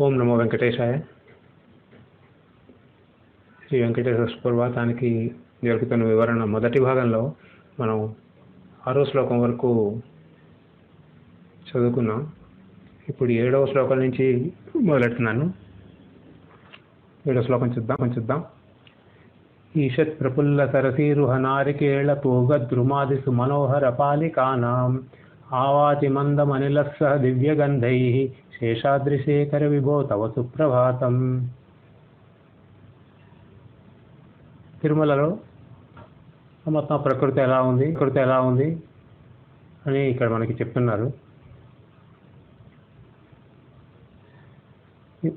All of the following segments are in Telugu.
ఓం నమో వెంకటేశాయ. శ్రీ వెంకటేశ్వర సుప్రభాతానికి జరుగుతున్న వివరణ మొదటి భాగంలో మనం ఆరో శ్లోకం వరకు చదువుకున్నాం. ఇప్పుడు ఏడవ శ్లోకం నుంచి మొదలెడుతున్నాను. ఏడవ శ్లోకం చూద్దాం చూద్దాం. ఈషత్ ప్రఫుల్ల సరసీరుహ నారికేళ పూగద్రుమాది సుమనోహర పాలికానాం. ఆవాతి మందమనిలస్సహ దివ్యగంధై శేషాద్రిశేఖర విభో తవ సుప్రభాతం తిరుమలలో మొత్తం ప్రకృతి ఎలా ఉంది ప్రకృతి ఎలా ఉంది అని ఇక్కడ మనకి చెప్తున్నారు.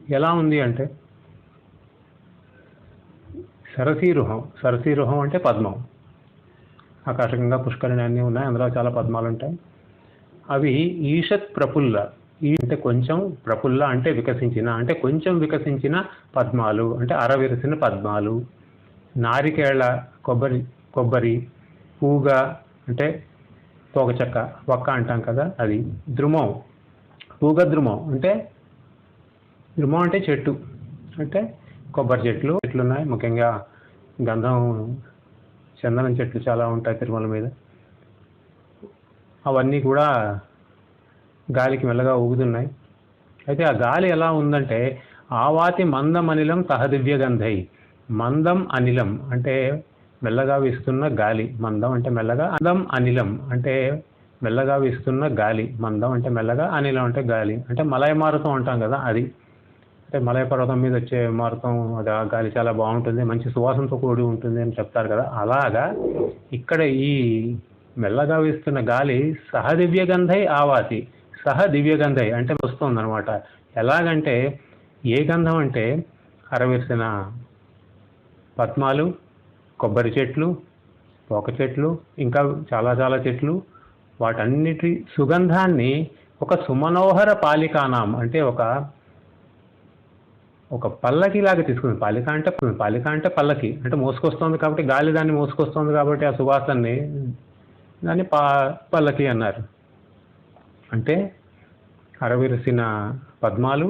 ఎలా ఉంది అంటే సరసీరుహం సరసీరుహం అంటే పద్మం. ఆకాశంగా పుష్కరిణి అన్నీ ఉన్నాయి అందులో చాలా పద్మాలు ఉంటాయి అవి ఈషత్ ప్రఫుల్ల ఈ అంటే కొంచెం ప్రఫుల్ల అంటే వికసించిన అంటే కొంచెం వికసించిన పద్మాలు అంటే అరవిరసిన పద్మాలు నారికేళ కొబ్బరి కొబ్బరి పూగ అంటే పోగచెక్క ఒక్క అంటాం కదా అది ద్రుమం పూగ ద్రుమం అంటే ద్రుమం అంటే చెట్టు అంటే కొబ్బరి చెట్లు చెట్లు ఉన్నాయి ముఖ్యంగా గంధం చందనం చెట్లు చాలా ఉంటాయి తిరుమల మీద. అవన్నీ కూడా గాలికి మెల్లగా ఊగుతున్నాయి. అయితే ఆ గాలి ఎలా ఉందంటే ఆవాతి మందం అనిలం సహదివ్య గంధై. మందం అనిలం అంటే మెల్లగా వీస్తున్న గాలి. మందం అంటే మెల్లగా అందం అనిలం అంటే మెల్లగా వీస్తున్న గాలి. మందం అంటే మెల్లగా అనిలం అంటే గాలి. అంటే మలయ మారుతం అంటాం కదా అది. అంటే మలయ పర్వతం మీద వచ్చే మారుతం అది ఆ గాలి చాలా బాగుంటుంది మంచి సువాసనతో కూడి ఉంటుంది అని చెప్తారు కదా. అలాగా ఇక్కడ ఈ మెల్లగా వీస్తున్న గాలి సహదివ్య గంధై ఆవాతి. సహ దివ్యగంధై అంటే వస్తుంది అనమాట ఎలాగంటే ఏ గంధం అంటే అరవేసిన పద్మాలు కొబ్బరి చెట్లు పోక చెట్లు ఇంకా చాలా చాలా చెట్లు వాటన్నిటి సుగంధాన్ని ఒక సుమనోహర పాలికానాం అంటే ఒక ఒక పల్లకిలాగా తీసుకుంది. పాలిక అంటే పాలిక అంటే పల్లకి అంటే మోసుకొస్తుంది కాబట్టి గాలి దాన్ని మోసుకొస్తుంది కాబట్టి ఆ సువాసనని దాన్ని పా పల్లకి అన్నారు. అంటే అరవిరిసిన పద్మాలు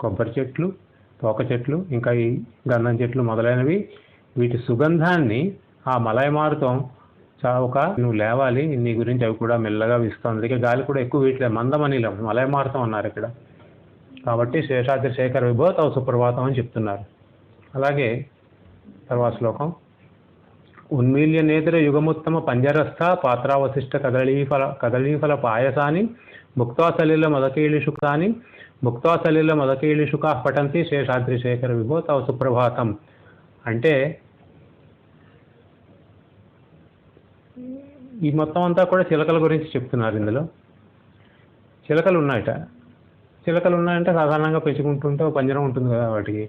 కొబ్బరి చెట్లు తోక చెట్లు ఇంకా ఈ గంధం చెట్లు మొదలైనవి. వీటి సుగంధాన్ని ఆ మలయమారుతం ఒక నువ్వు లేవాలి. నీ గురించి అవి కూడా మెల్లగా వీస్తుంది అందుకే గాలి కూడా ఎక్కువ వీటిలే మందమనిలం మలయమారుతం అన్నారు ఇక్కడ. కాబట్టి శేషాద్రి శేఖర విభో తవ సుప్రభాతం అని చెప్తున్నారు. అలాగే తర్వాత శ్లోకం ఉన్మీల్య నేత్ర యుగముత్తమ పంజరస్థ పాత్రావశిష్ట కదళీఫల కదళీఫల పాయసాని ముక్తా సలిల మదకేళిషుకాని ముక్తా సలిల మదకేళిషుకా పఠంతి శేషాద్రి శేఖర విభో తవ సుప్రభాతం. అంటే ఈ మొత్తం అంతా కూడా చిలకల గురించి చెప్తున్నారు ఇందులో. చిలకలు ఉన్నాయట చిలకలు ఉన్నాయంటే సాధారణంగా పెంచుకుంటుంటే ఒక పంజరం ఉంటుంది కదా వాటికి.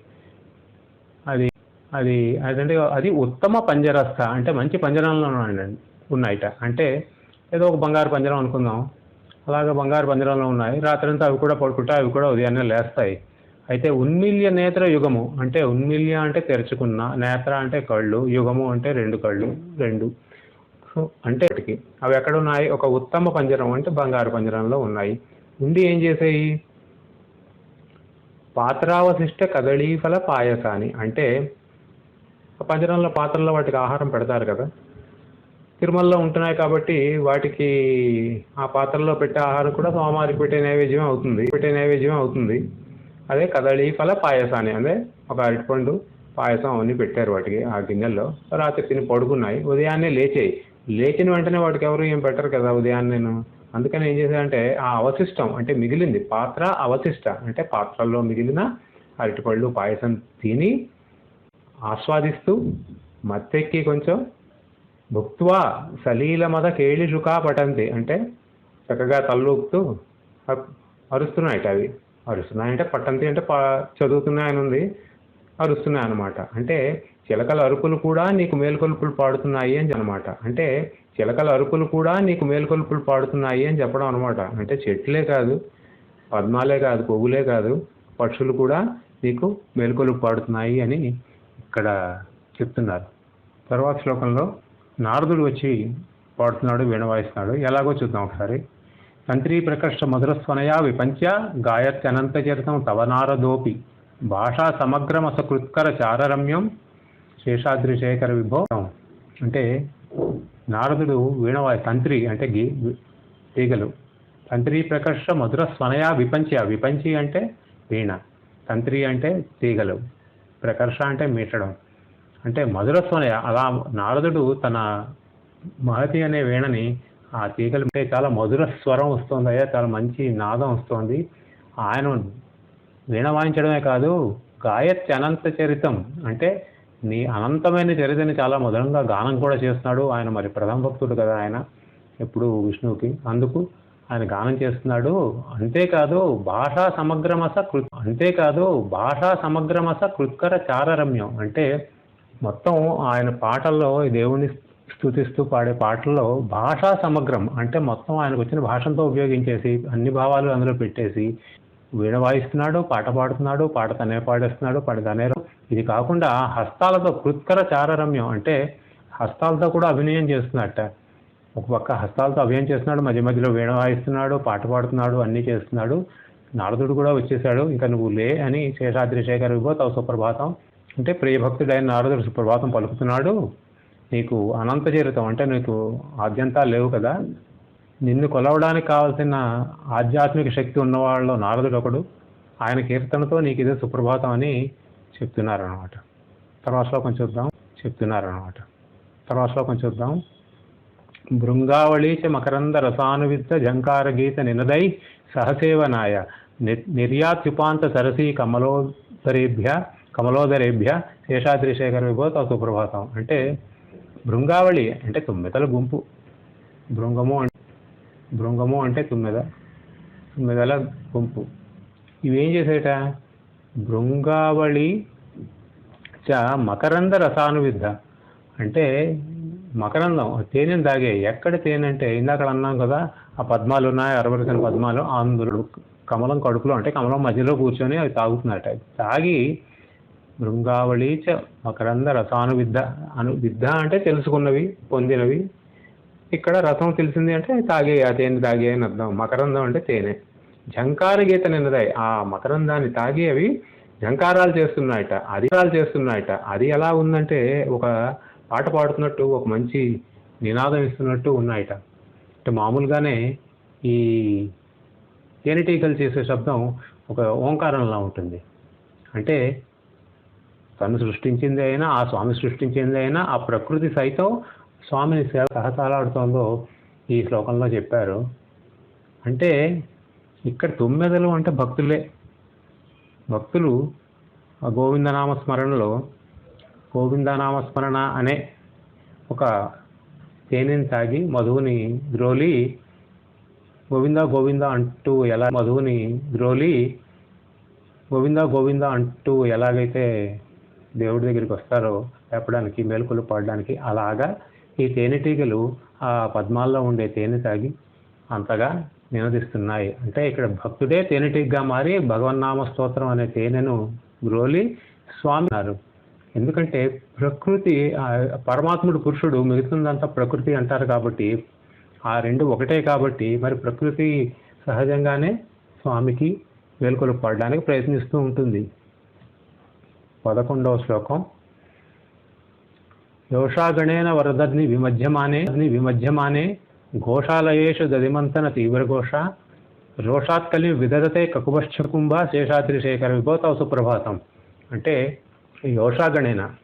అది అది అదంటే అది ఉత్తమ పంజరస్థ అంటే మంచి పంజరంలో ఉన్నాయండి అంటే ఏదో ఒక బంగారు పంజరం అనుకుందాం. అలాగే బంగారు పంజరంలో ఉన్నాయి. రాత్రంతా అవి కూడా పడుకుంటా అవి కూడా ఉదయాన్నే లేస్తాయి. అయితే ఉన్మిల్య నేత్ర యుగము అంటే ఉన్మిల్య అంటే తెరుచుకున్న నేత్ర అంటే కళ్ళు యుగము అంటే రెండు కళ్ళు రెండు. సో అంటే వాటికి అవి ఎక్కడ ఉన్నాయి? ఒక ఉత్తమ పంజరం అంటే బంగారు పంజరంలో ఉన్నాయి. ఉండి ఏం చేసాయి? పాత్రావశిష్ట కదళీఫల పాయసాని అంటే పంజరంలో పాత్రలో వాటికి ఆహారం పెడతారు కదా. తిరుమలలో ఉంటున్నాయి కాబట్టి వాటికి ఆ పాత్రలో పెట్టే ఆహారం కూడా సోమవారికి పెట్టే నైవేద్యం అవుతుంది. పెట్టే నైవేద్యం అవుతుంది. అదే కదళీఫల పాయసాన్ని అదే ఒక అరటిపండు పాయసం అవన్నీ పెట్టారు వాటికి ఆ గిన్నెల్లో. రాత్రి తిని పడుకున్నాయి. ఉదయాన్నే లేచాయి. లేచిన వెంటనే వాటికి ఎవరు ఏం పెట్టరు కదా ఉదయాన్నే నేను అందుకని ఏం చేశానంటే ఆ అవశిష్టం అంటే మిగిలింది. పాత్ర అవశిష్ట అంటే పాత్రల్లో మిగిలిన అరటిపళ్ళు పాయసం తిని ఆస్వాదిస్తూ మత్తెక్కి కొంచెం భుక్త్వా సలీల మద కేళిషుకా పటంతి అంటే చక్కగా తల్లూపుతూ అరుస్తున్నాయట అవి. అరుస్తున్నాయంటే పట్టంతి అంటే చదువుతున్నాయని ఉంది అరుస్తున్నాయి అనమాట అంటే చిలకల అరుపులు కూడా నీకు మేలుకొలుపులు పాడుతున్నాయి అని అనమాట అంటే చిలకల అరుపులు కూడా నీకు మేలుకొలుపులు పాడుతున్నాయి అని చెప్పడం అనమాట అంటే చెట్లే కాదు పద్మాలే కాదు పువ్వులే కాదు పక్షులు కూడా నీకు మేల్కొలుపు పాడుతున్నాయి అని ఇక్కడ చెప్తున్నారు. తర్వాత శ్లోకంలో నారదుడు వచ్చి పాడుతున్నాడు వీణ వాయిస్తున్నాడు ఎలాగో చూద్దాం ఒకసారి. తంత్రీ ప్రకర్ష మధురస్వనయా విపంచ గాయత్యనంతచరితం తవనారదోపి భాషా సమగ్రమసకృత్కర చారరమ్యం శేషాద్రిశేఖర విభవం అంటే నారదుడు వీణవాయి తంత్రి అంటే గీ తీగలు. తంత్రి ప్రకర్ష మధుర స్వనయా విపంచ. విపంచి అంటే వీణ. తంత్రి అంటే తీగలు. ప్రకర్ష అంటే మీటడం. అంటే మధుర స్వనయ అలా నారదుడు తన మహతి అనే వీణని ఆ తీగలు చాలా మధుర స్వరం వస్తుంది అయ్యా చాలా మంచి నాదం వస్తుంది. ఆయన వీణ వాయించడమే కాదు గాయత్రి అనంత చరితం. అంటే నీ అనంతమైన చరితని చాలా మధురంగా గానం కూడా చేస్తున్నాడు. ఆయన మరి ప్రథమ భక్తుడు కదా ఆయన ఎప్పుడు విష్ణువుకి. అందుకు ఆయన గానం చేస్తున్నాడు. అంతేకాదు భాషా సమగ్రమస కృ అంతేకాదు భాషా సమగ్రమస కృత్కర చారరమ్యం అంటే మొత్తం ఆయన పాటల్లో ఈ దేవుణ్ణి స్థుతిస్తూ పాడే పాటల్లో భాషా సమగ్రం అంటే మొత్తం ఆయనకు వచ్చిన భాషంతో ఉపయోగించేసి అన్ని భావాలు అందులో పెట్టేసి వీణ వాయిస్తున్నాడు పాట పాడుతున్నాడు పాట తనే పాడేస్తున్నాడు పాట తనే ఇది కాకుండా హస్తాలతో కృత్కర చారరమ్యం అంటే హస్తాలతో కూడా అభినయం చేస్తున్నట్ట. ఒక పక్క హస్తాలతో అభయం చేస్తున్నాడు మధ్య మధ్యలో వీణ వాయిస్తున్నాడు పాట పాడుతున్నాడు అన్నీ చేస్తున్నాడు. నారదుడు కూడా వచ్చేసాడు. ఇంకా నువ్వు లే అని శేషాద్రి శేఖర్ విభోతావు సుప్రభాతం. అంటే ప్రియభక్తుడైన నారదుడు సుప్రభాతం పలుకుతున్నాడు. నీకు అనంత చరితం అంటే నీకు ఆద్యంతాలు లేవు కదా. నిన్ను కొలవడానికి కావాల్సిన ఆధ్యాత్మిక శక్తి ఉన్నవాళ్ళు నారదుడు ఒకడు. ఆయన కీర్తనతో నీకు ఇదే సుప్రభాతం అని చెప్తున్నారనమాట తర్వాత శ్లోకం చూద్దాం. చెప్తున్నారనమాట తర్వాత శ్లోకం చూద్దాం. భృంగావళీ చ మకరంద రసానువిద్ద జంకార గీత నినదై సహసేవనాయ నిర్యాత్యుపాంత సరసీ కమలోదరేభ్య కమలోదరేభ్య శేషాద్రిశేఖర విభూత సుప్రభాతం. అంటే భృంగావళి అంటే తుమ్మెదల గుంపు. భృంగము అంటే భృంగము అంటే తుమ్మెద తుమ్మెదల గుంపు. ఇవేం చేసేట? భృంగావళి చ మకరంద రసానువిద్ధ అంటే మకరందం. తేనెను తాగే ఎక్కడ తేనె అంటే ఇందాక అన్నాం కదా ఆ పద్మాలు ఉన్నాయి అరవరిసిన పద్మాలు అందులో కమలం కడుపులో అంటే కమలం మధ్యలో కూర్చొని అవి తాగుతున్నట్ట తాగి భృంగావళి చ మకరంద రసానువిద్ధ అను విద్ద అంటే తెలుసుకున్నవి పొందినవి. ఇక్కడ రసం తెలిసింది అంటే తాగే ఆ తేనె తాగే అని అర్థం. మకరందం అంటే తేనె. జంకార గీత నిన్నదాయి ఆ మకరందాన్ని తాగి అవి జంకారాలు చేస్తున్నాయట అధికారాలు చేస్తున్నాయట. అది ఎలా ఉందంటే ఒక పాట పాడుతున్నట్టు ఒక మంచి నినాదం ఇస్తున్నట్టు ఉన్నాయట. అంటే మామూలుగానే ఈ తేనెటీగలు చేసే శబ్దం ఒక ఓంకారంలా ఉంటుంది. అంటే తను సృష్టించింది అయినా ఆ స్వామి సృష్టించింది అయినా ఆ ప్రకృతి సైతం స్వామిని సేవ సహతాలాడుతోందో ఈ శ్లోకంలో చెప్పారు. అంటే ఇక్కడ తొమ్మిదలు అంటే భక్తులే. భక్తులు ఆ గోవిందనామ స్మరణలో గోవిందనామస్మరణ అనే ఒక తేనెని తాగి మధువుని ద్రోలి గోవింద గోవింద అంటూ ఎలా మధువుని ద్రోలి గోవింద గోవింద అంటూ ఎలాగైతే దేవుడి దగ్గరికి వస్తారో చెప్పడానికి మేలుకొలు పాడడానికి అలాగా ఈ తేనెటీగలు ఆ పద్మాల్లో ఉండే తేనె తాగి అంతగా నినదిస్తున్నాయి. అంటే ఇక్కడ భక్తుడే తేనెటీగగా మారి భగవన్నామ స్తోత్రం అనే తేనెను గ్రోలి స్వామి గారు ఎందుకంటే ప్రకృతి పరమాత్ముడు పురుషుడు మిగుతుందంతా ప్రకృతి అంటారు కాబట్టి ఆ రెండు ఒకటే కాబట్టి మరి ప్రకృతి సహజంగానే స్వామికి వేలుకొలు పడడానికి ప్రయత్నిస్తూ ఉంటుంది. పదకొండవ శ్లోకం. యోషాగణేన వరదగ్ని విమధ్యమానే విమధ్యమానే ఘోషాలయేషు దదిమంతన తీవ్రఘోష రోషాత్కలి విదరతే కకుభశ్చకుంభ శేషాద్రిశేఖర విభోతవ సుప్రభాతం. అంటే యోషాగణేన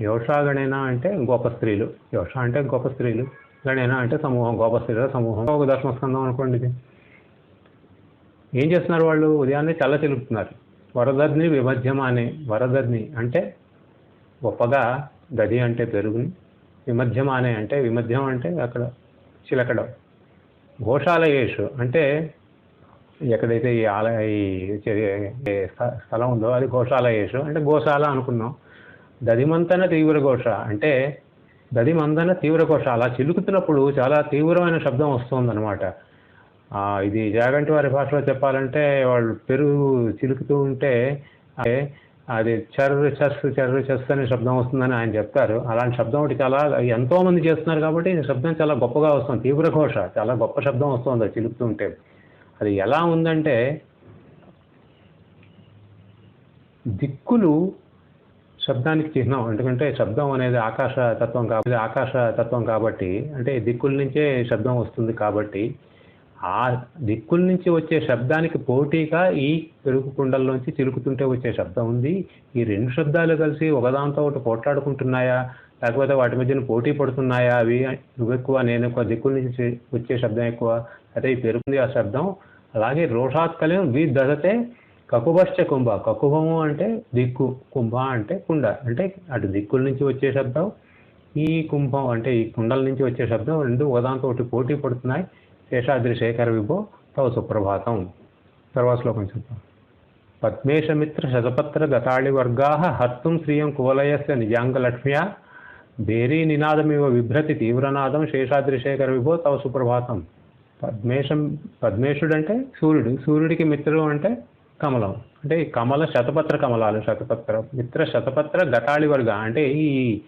యోషాగణేన అంటే గొప్ప స్త్రీలు. యోష అంటే గొప్ప స్త్రీలు. గణేన అంటే సమూహం. గొప్ప స్త్రీల సమూహం. ఒక దశమస్కందం అనుకోండి ఇది. ఏం చేస్తున్నారు వాళ్ళు? ఉదయాన్నే చల్ల చెలుపుతున్నారు వరదర్ని విమధ్యమానే. వరదర్ని అంటే గొప్పగా గది అంటే పెరుగుని. విమధ్యమానే అంటే విమధ్యం అంటే అక్కడ చిలకడం. ఘోషాలయేషు అంటే ఎక్కడైతే ఈ ఆలయ ఈ స్థ- స్థలం ఉందో అది గోశాలయేషు అంటే గోశాల అనుకున్నాం. దదిమంతన తీవ్ర ఘోష అంటే దదిమంతన తీవ్ర ఘోష అలా చిలుకుతున్నప్పుడు చాలా తీవ్రమైన శబ్దం వస్తుందన్నమాట. ఇది జాగంటి వారి భాషలో చెప్పాలంటే వాళ్ళు పెరుగు చిలుకుతూ ఉంటే అది చర్ర చస్ చర్ర చస్ అనే శబ్దం వస్తుందని ఆయన చెప్తారు. అలాంటి శబ్దం ఒకటి చాలా ఎంతో మంది చేస్తున్నారు కాబట్టి శబ్దం చాలా గొప్పగా వస్తుంది. తీవ్ర ఘోష చాలా గొప్ప శబ్దం వస్తుంది అది చిలుపుతుంటే అది ఎలా ఉందంటే దిక్కులు శబ్దానికి చిహ్నం. ఎందుకంటే శబ్దం అనేది ఆకాశ తత్వం కాబట్టి ఆకాశ తత్వం కాబట్టి అంటే దిక్కుల నుంచే శబ్దం వస్తుంది కాబట్టి ఆ దిక్కుల నుంచి వచ్చే శబ్దానికి పోటీగా ఈ పెరుగు కుండల్లోంచి చిలుకుతుంటే వచ్చే శబ్దం ఉంది. ఈ రెండు శబ్దాలు కలిసి ఒకదాంతో ఒకటి పోట్లాడుకుంటున్నాయా? లేకపోతే వాటి మధ్యన పోటీ పడుతున్నాయా? అవి నువ్వు ఎక్కువ నేను ఎక్కువ దిక్కుల నుంచి వచ్చే శబ్దం ఎక్కువ. అదే ఈ పెరుగుంది ఆ శబ్దం. అలాగే రోషాత్కలం వి దశతే కకుభశ్చ కుంభ. కకుభము అంటే దిక్కు కుంభ అంటే కుండ. అంటే అటు దిక్కుల నుంచి వచ్చే శబ్దం ఈ కుంభం అంటే ఈ కుండల నుంచి వచ్చే శబ్దం రెండు ఒకదాంతో ఒకటి పోటీ పడుతున్నాయి. శేషాద్రి శేఖర విభో తవ సుప్రభాతం. తర్వాత శ్లోకం చూద్దాం పద్మేశమిత్ర శతపత్ర గతాళి వర్గా హర్తుం శ్రియం కువలయస్య నిజాంగలక్ష్మ్యా. భేరీ నినాదమివ విభ్రతి తీవ్రనాదం శేషాద్రి శేఖర విభో తవ సుప్రభాతం. పద్మేశం పద్మేశుడు అంటే సూర్యుడు. సూర్యుడికి మిత్రుడు అంటే కమలం. అంటే కమల శతపత్ర కమలాలు శతపత్ర మిత్ర శతపత్ర ఘటాళి వర్గ. అంటే ఈ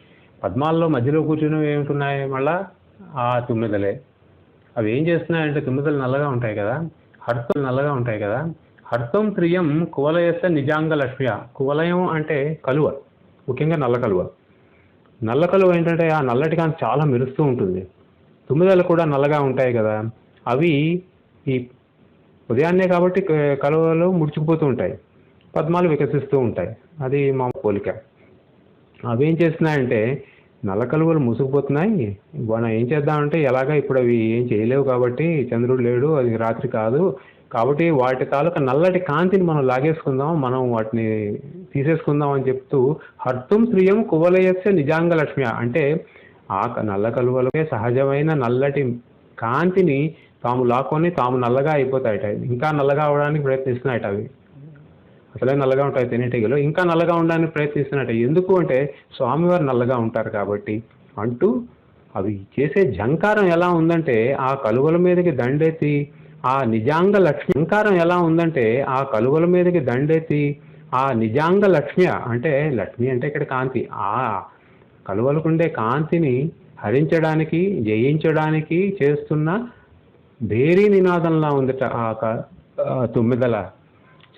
పద్మాల్లో మధ్యలో కూర్చుని ఏమిటున్నాయి మళ్ళా? ఆ తుమ్మిదలే. అవి ఏం చేస్తున్నాయంటే తుమ్మిదలు నల్లగా ఉంటాయి కదా. హర్తలు నల్లగా ఉంటాయి కదా. హర్తం ప్రియం కువలయస్య నిజాంగ లక్ష్మ్య కువలయం అంటే కలువ. ముఖ్యంగా నల్ల కలువ. నల్ల కలువ ఏంటంటే ఆ నల్లటి కాంతి చాలా మెరుస్తూ ఉంటుంది. తుమ్మిదలు కూడా నల్లగా ఉంటాయి కదా. అవి ఈ ఉదయాన్నే కాబట్టి కలువలు ముడుచుకుపోతూ ఉంటాయి. పద్మాలు వికసిస్తూ ఉంటాయి. అది మా పోలిక. అవి ఏం చేస్తున్నాయంటే నల్ల కలువలు మూసుకుపోతున్నాయి. మనం ఏం చేద్దామంటే ఎలాగా ఇప్పుడు అవి ఏం చేయలేవు కాబట్టి చంద్రుడు లేడు అది రాత్రి కాదు. కాబట్టి వాటి తాలూకా నల్లటి కాంతిని మనం లాగేసుకుందాం మనం వాటిని తీసేసుకుందాం అని చెప్తూ హర్తుం శ్రియం కువలయస్య నిజాంగ లక్ష్మి అంటే ఆ నల్ల కలువలకే సహజమైన నల్లటి కాంతిని తాము లాక్కొని తాము నల్లగా అయిపోతాయట. ఇంకా నల్లగా అవడానికి ప్రయత్నిస్తున్నాయట అవి. అసలే నల్లగా ఉంటాయి తేనెటీగలు. ఇంకా నల్లగా ఉండడానికి ప్రయత్నిస్తున్నట్టు ఎందుకు అంటే స్వామివారు నల్లగా ఉంటారు కాబట్టి అంటూ అవి చేసే జంకారం ఎలా ఉందంటే ఆ కలువల మీదకి దండెత్తి ఆ నిజాంగ లక్ష్మి జంకారం ఎలా ఉందంటే ఆ కలువల మీదకి దండెత్తి ఆ నిజాంగ లక్ష్మి అంటే లక్ష్మి అంటే ఇక్కడ కాంతి. ఆ కలువలకుండే కాంతిని హరించడానికి జయించడానికి చేస్తున్న భేరీ నినాదంలా ఉందట ఆ క- తొమ్మిదల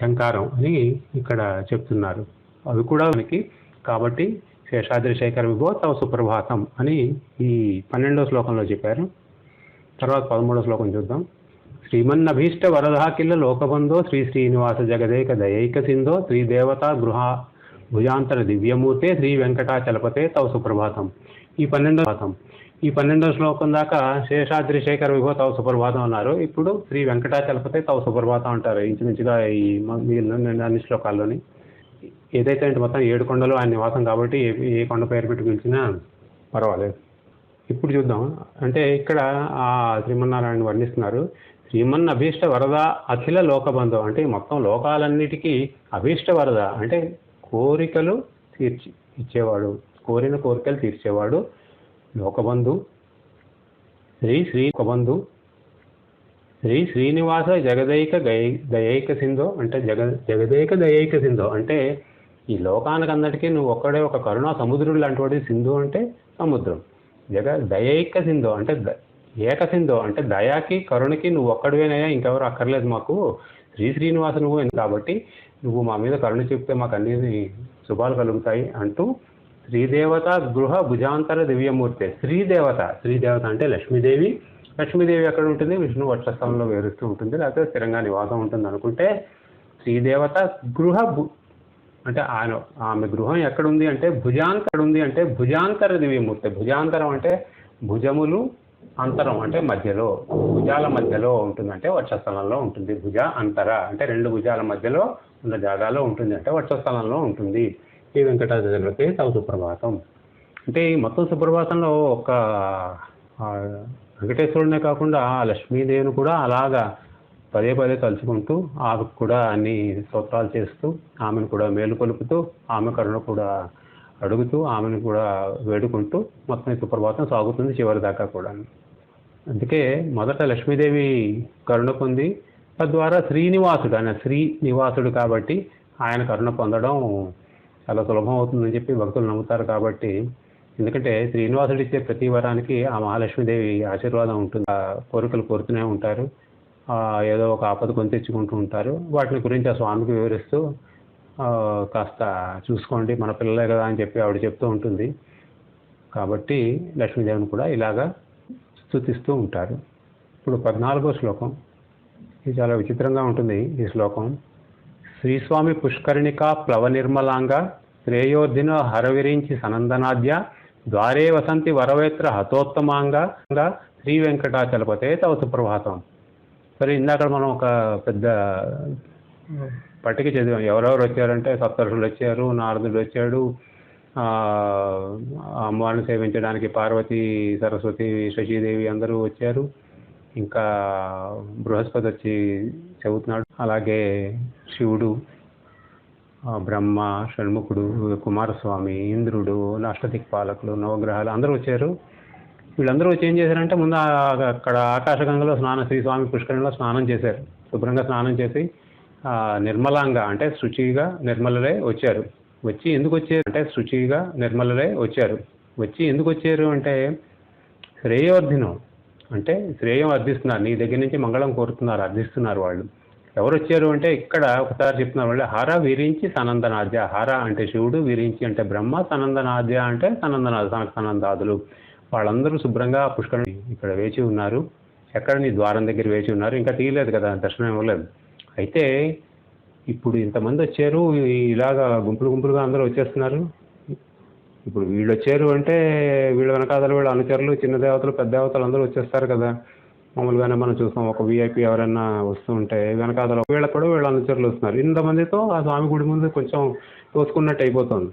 శంకారం అని ఇక్కడ చెప్తున్నారు. అవి కూడా మనకి కాబట్టి శేషాద్రి శేఖర విభో తవ సుప్రభాతం అని ఈ పన్నెండో శ్లోకంలో చెప్పారు. తర్వాత పదమూడో శ్లోకం చూద్దాం. శ్రీమన్నభీష్ట వరదా కిల్ల లోకబంధో శ్రీ శ్రీనివాస జగదేక దయైక సింధో శ్రీదేవతా గృహ భుజాంతర దివ్యమూర్తే శ్రీ వెంకటాచలపతే తవ సుప్రభాతం. ఈ పన్నెండో భాతం ఈ పన్నెండో శ్లోకం దాకా శేషాద్రి శేఖర విభో తవ సుప్రభాతం అన్నారు. ఇప్పుడు శ్రీ వెంకటాచలపతి తవ సుప్రభాతం అంటారు. ఇంచుమించుగా ఈ మ- మిగిలిన అన్ని శ్లోకాల్లోని. ఏదైతే అంటే మొత్తం ఏడు కొండలు ఆయన నివాసం కాబట్టి ఏ ఏ కొండ పేరు పెట్టి పిలిచినా పర్వాలేదు. ఇప్పుడు చూద్దాం. అంటే ఇక్కడ ఆ శ్రీమన్నారాయణ వర్ణిస్తున్నారు. శ్రీమన్ అభీష్ట వరద అఖిల లోకబంధం అంటే మొత్తం లోకాలన్నిటికీ అభీష్ట వరద. అంటే కోరికలు తీర్చి ఇచ్చేవాడు. కోరిన కోరికలు తీర్చేవాడు. లోకబంధు. శ్రీ శ్రీ కబంధు శ్రీ శ్రీనివాస జగదైక దయైక సింధో అంటే జగ జగదైక దయైక సింధో అంటే ఈ లోకానికి అందరికీ నువ్వు ఒక్కడే ఒక కరుణా సముద్రుడు లాంటి సింధు అంటే సముద్రం. జగ దయైక సింధు అంటే ద- ఏక సింధు అంటే దయాకి కరుణకి నువ్వు ఒక్కడివేనయ్యా ఇంకెవరు అక్కర్లేదు మాకు. శ్రీ శ్రీనివాస నువ్వు కాబట్టి నువ్వు మా మీద కరుణ చెప్తే మాకు అన్ని శుభాలు కలుగుతాయి అంటూ శ్రీదేవత గృహ భుజాంతర దివ్యమూర్తి. శ్రీదేవత. శ్రీదేవత అంటే లక్ష్మీదేవి. లక్ష్మీదేవి ఎక్కడ ఉంటుంది? విష్ణు వక్షస్థలంలో వేరుస్తూ ఉంటుంది. లేకపోతే స్థిరంగా నివాసం ఉంటుంది అనుకుంటే శ్రీదేవత గృహ భు అంటే ఆయన ఆమె గృహం ఎక్కడుంది అంటే భుజాంతర ఉంది అంటే భుజాంతర దివ్యమూర్తి. భుజాంతరం అంటే భుజములు అంతరం అంటే మధ్యలో భుజాల మధ్యలో ఉంటుంది అంటే వక్షస్థలంలో ఉంటుంది. భుజ అంతర అంటే రెండు భుజాల మధ్యలో ఉన్న జాగాలో ఉంటుంది అంటే వక్షస్థలంలో ఉంటుంది. శ్రీ వెంకటాచలపతి తవ సుప్రభాతం. అంటే ఈ మొత్తం సుప్రభాతంలో ఒక వెంకటేశ్వరుడినే కాకుండా ఆ లక్ష్మీదేవిని కూడా అలాగా పదే పదే తలుచుకుంటూ ఆమెకు కూడా అన్ని స్తోత్రాలు చేస్తూ ఆమెను కూడా మేలుకొలుపుతూ ఆమె కరుణ కూడా అడుగుతూ ఆమెను కూడా వేడుకుంటూ మొత్తం ఈ సుప్రభాతం సాగుతుంది చివరి దాకా కూడా అందుకే మొదట లక్ష్మీదేవి కరుణ పొంది తద్వారా శ్రీనివాసుడు ఆయన శ్రీనివాసుడు కాబట్టి ఆయన కరుణ పొందడం చాలా సులభం అవుతుందని చెప్పి భక్తులు నమ్ముతారు కాబట్టి ఎందుకంటే శ్రీనివాసుడు ఇచ్చే ప్రతి వరానికి ఆ మహాలక్ష్మీదేవి ఆశీర్వాదం ఉంటుంది. ఆ కోరికలు కోరుతూనే ఉంటారు. ఏదో ఒక ఆపద కొని తెచ్చుకుంటూ ఉంటారు. వాటిని గురించి ఆ స్వామికి వివరిస్తూ కాస్త చూసుకోండి మన పిల్లలే కదా అని చెప్పి ఆవిడ చెప్తూ ఉంటుంది. కాబట్టి లక్ష్మీదేవిని కూడా ఇలాగా స్థుతిస్తూ ఉంటారు. ఇప్పుడు పద్నాలుగో శ్లోకం. ఇది చాలా విచిత్రంగా ఉంటుంది ఈ శ్లోకం. శ్రీస్వామి పుష్కరిణికా ప్లవ నిర్మలాంగ హరవిరించి సనందనాద్య ద్వారే వసంతి వరవేత్ర హతోత్తమాంగ శ్రీ వెంకటాచలపతే తవ సుప్రభాతం. సరే ఇందాక మనం ఒక పెద్ద పట్టిక చదివాం ఎవరెవరు వచ్చారంటే సప్తరుషులు వచ్చారు నారదుడు వచ్చాడు అమ్మవారిని సేవించడానికి పార్వతి సరస్వతి శశీదేవి అందరూ వచ్చారు. ఇంకా బృహస్పతి వచ్చి చెబుతున్నాడు. అలాగే శివుడు బ్రహ్మ షణ్ముఖుడు కుమారస్వామి ఇంద్రుడు అష్టదిక్పాలకులు నవగ్రహాలు అందరూ వచ్చారు. వీళ్ళందరూ వచ్చి ఏం చేశారంటే ముందు అక్కడ ఆకాశగంగలో స్నానం శ్రీ స్వామి పుష్కరంలో స్నానం చేశారు. శుభ్రంగా స్నానం చేసి నిర్మలంగా అంటే శుచిగా నిర్మలలే వచ్చారు. వచ్చి ఎందుకు వచ్చారు అంటే శుచిగా నిర్మలలే వచ్చారు. వచ్చి ఎందుకు వచ్చారు అంటే శ్రేయోర్ధినం అంటే శ్రేయం అర్థిస్తున్నారు. నీ దగ్గర నుంచి మంగళం కోరుతున్నారు అర్థిస్తున్నారు వాళ్ళు. ఎవరు వచ్చారు అంటే ఇక్కడ ఒకసారి చెప్తున్నారు వాళ్ళు హర విరించి సనందనాద్య హర అంటే శివుడు విరించి అంటే బ్రహ్మ సనందనాద్య అంటే సనందనాథ సనందాదులు. వాళ్ళందరూ శుభ్రంగా పుష్కరం ఇక్కడ వేచి ఉన్నారు. ఎక్కడ నీ ద్వారం దగ్గర వేచి ఉన్నారు? ఇంకా తీయలేదు కదా దర్శనం ఇవ్వలేదు. అయితే ఇప్పుడు ఇంతమంది వచ్చారు ఇలాగా గుంపులు గుంపులుగా అందరూ వచ్చేస్తున్నారు. ఇప్పుడు వీళ్ళు వచ్చారు అంటే వీళ్ళ వెనకాదలు వీళ్ళ అనుచరులు చిన్న దేవతలు పెద్ద దేవతలు అందరూ వచ్చేస్తారు కదా. మామూలుగానే మనం చూస్తాం ఒక వీఐపీ ఎవరైనా వస్తుంటే వెనకాతల వెనకాదల వీళ్ళకి కూడా వీళ్ళ అనుచరులు వస్తున్నారు. ఇంతమందితో ఆ స్వామి గుడి ముందు కొంచెం తోసుకున్నట్టు అయిపోతుంది.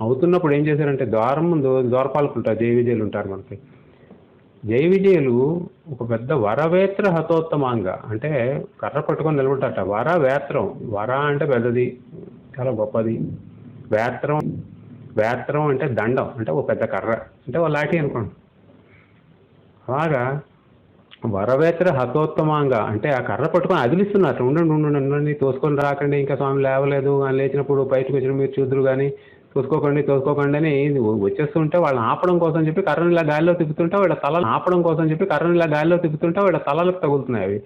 అవుతున్నప్పుడు ఏం చేశారంటే ద్వారం ముందు ద్వారపాలకు ఉంటారు జయ విజయులు ఉంటారు మనకి. జయ విజయులు ఒక పెద్ద వరవేత్ర హతోత్తమాంగ అంటే కర్ర పట్టుకొని నిలబడట వర వేత్రం వర అంటే పెద్దది చాలా గొప్పది. వేత్రం వేత్రం అంటే దండం అంటే ఒక పెద్ద కర్ర అంటే ఒక లాఠీ అనుకోండి. అలాగా వరవేతర హతోత్తమాంగా అంటే ఆ కర్ర పట్టుకొని అదిలిస్తున్నారు. ఉండండి ఉండండి ఉండండి తోసుకొని రాకండి ఇంకా స్వామి లేవలేదు అని లేచినప్పుడు బయటకు వచ్చిన మీరు చూద్దరు కానీ తోసుకోకండి తోసుకోకండి అని వచ్చేస్తుంటే వాళ్ళని ఆపడం కోసం చెప్పి కర్రని ఇలా గాలిలో తిప్పుతుంటే వాళ్ళ తల ఆపడం కోసం చెప్పి కర్రని ఇలా గాలిలో తిప్పుతుంటే వాళ్ళ తలలకు తగులుతున్నాయి అవి.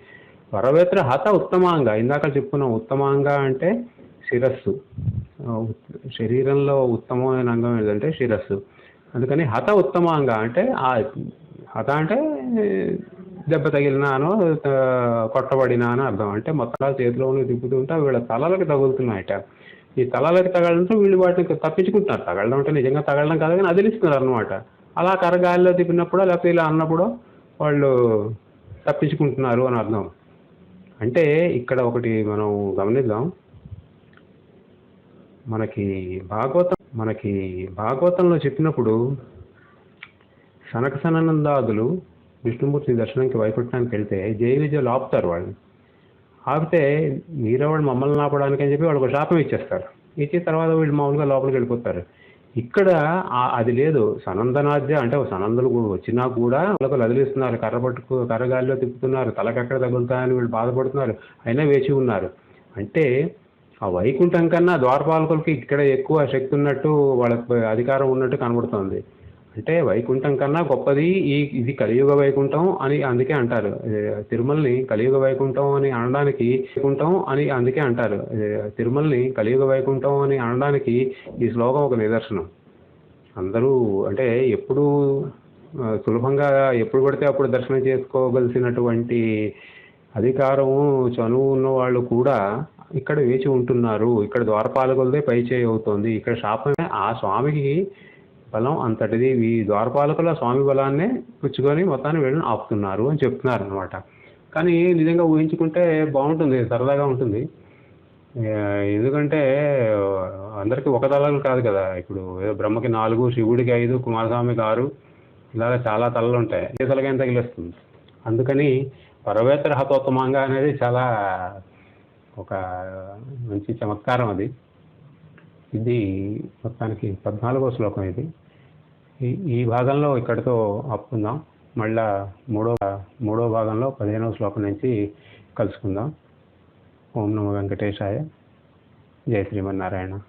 వరవేత్ర హత ఉత్తమాంగ ఇందాక చెప్పుకున్నాం ఉత్తమాంగ అంటే శిరస్సు. శరీరంలో ఉత్తమమైన అంగం ఏంటంటే శిరస్సు. అందుకని హత ఉత్తమాంగ అంటే ఆ హత అంటే దెబ్బ తగిలినానో కొట్టబడినాను కొట్టబడినా అర్థం. అంటే మొత్తం చేతిలో ఉన్నవి తిప్పుతుంటే వీళ్ళ తలలకు తగులుతున్నాయట. ఈ తలలకు తగలడంతో వీళ్ళు వాటిని తప్పించుకుంటున్నారు. తగలడం అంటే నిజంగా తగలడం కాదు కానీ అదిలిస్తున్నారు అనమాట అలా కరగాలిలో తిప్పినప్పుడు లేకపోతే ఇలా అన్నప్పుడు వాళ్ళు తప్పించుకుంటున్నారు అని అర్థం. అంటే ఇక్కడ ఒకటి మనం గమనిద్దాం. మనకి భాగవతం మనకి భాగవతంలో చెప్పినప్పుడు సనక సననందాదులు విష్ణుమూర్తి దర్శనానికి వైకుంఠానికి వెళ్తే జయ విజయలు ఆపుతారు వాళ్ళని. ఆపితే మీరేవాడు వాళ్ళు మమ్మల్ని ఆపడానికి అని చెప్పి వాళ్ళకి శాపం ఇచ్చేస్తారు. ఇచ్చిన తర్వాత వీళ్ళు మామూలుగా లోపలికి వెళ్ళిపోతారు. ఇక్కడ అది లేదు. సనందనాద్య అంటే సనందులు కూడా వచ్చినా కూడా వాళ్ళకు లదిలిస్తున్నారు. కర్ర పట్టుకు కర్రగాలిలో తిప్పుతున్నారు. తలకెక్కడ తగులుతాయని వీళ్ళు బాధపడుతున్నారు. అయినా వేచి ఉన్నారు. అంటే ఆ వైకుంఠం కన్నా ద్వారపాలకులకి ఇక్కడ ఎక్కువ శక్తి ఉన్నట్టు వాళ్ళకి అధికారం ఉన్నట్టు కనబడుతోంది. అంటే వైకుంఠం కన్నా గొప్పది ఈ ఇది కలియుగ వైకుంఠం అని అందుకే అంటారు. తిరుమలని కలియుగ వైకుంఠం అని అనడానికి వైకుంఠం అని అందుకే అంటారు. తిరుమలని కలియుగ వైకుంఠం అని అనడానికి ఈ శ్లోకం ఒక నిదర్శనం. అందరూ అంటే ఎప్పుడు సులభంగా ఎప్పుడు పడితే అప్పుడు దర్శనం చేసుకోగలిసినటువంటి అధికారము చనువు ఉన్న వాళ్ళు కూడా ఇక్కడ వేచి ఉంటున్నారు. ఇక్కడ ద్వారపాలకులదే పై చేయి అవుతోంది. ఇక్కడ శాపమే ఆ స్వామికి బలం అంతటిది. ఈ ద్వారపాలకుల స్వామి బలాన్నే పుచ్చుకొని మొత్తాన్ని వీళ్ళని ఆపుతున్నారు అని చెప్తున్నారు అనమాట కానీ నిజంగా ఊహించుకుంటే బాగుంటుంది సరదాగా ఉంటుంది. ఎందుకంటే అందరికీ ఒక తలలు కాదు కదా. ఇప్పుడు బ్రహ్మకి నాలుగు శివుడికి ఐదు కుమారస్వామికి ఆరు ఇలాగ చాలా తలలు ఉంటాయి. ఏ తలకైనా తగిలేస్తుంది అందుకని పరవేతర హతోత్తమంగా అనేది చాలా ఒక మంచి చమత్కారం అది. ఇది మొత్తానికి పద్నాలుగో శ్లోకం ఇది. ఈ ఈ భాగంలో ఇక్కడితో ఆపుకుందాం. మళ్ళా మూడో మూడో భాగంలో పదిహేనవ శ్లోకం నుంచి కలుసుకుందాం. ఓం నమ వెంకటేశాయ. జయ శ్రీమన్నారాయణ.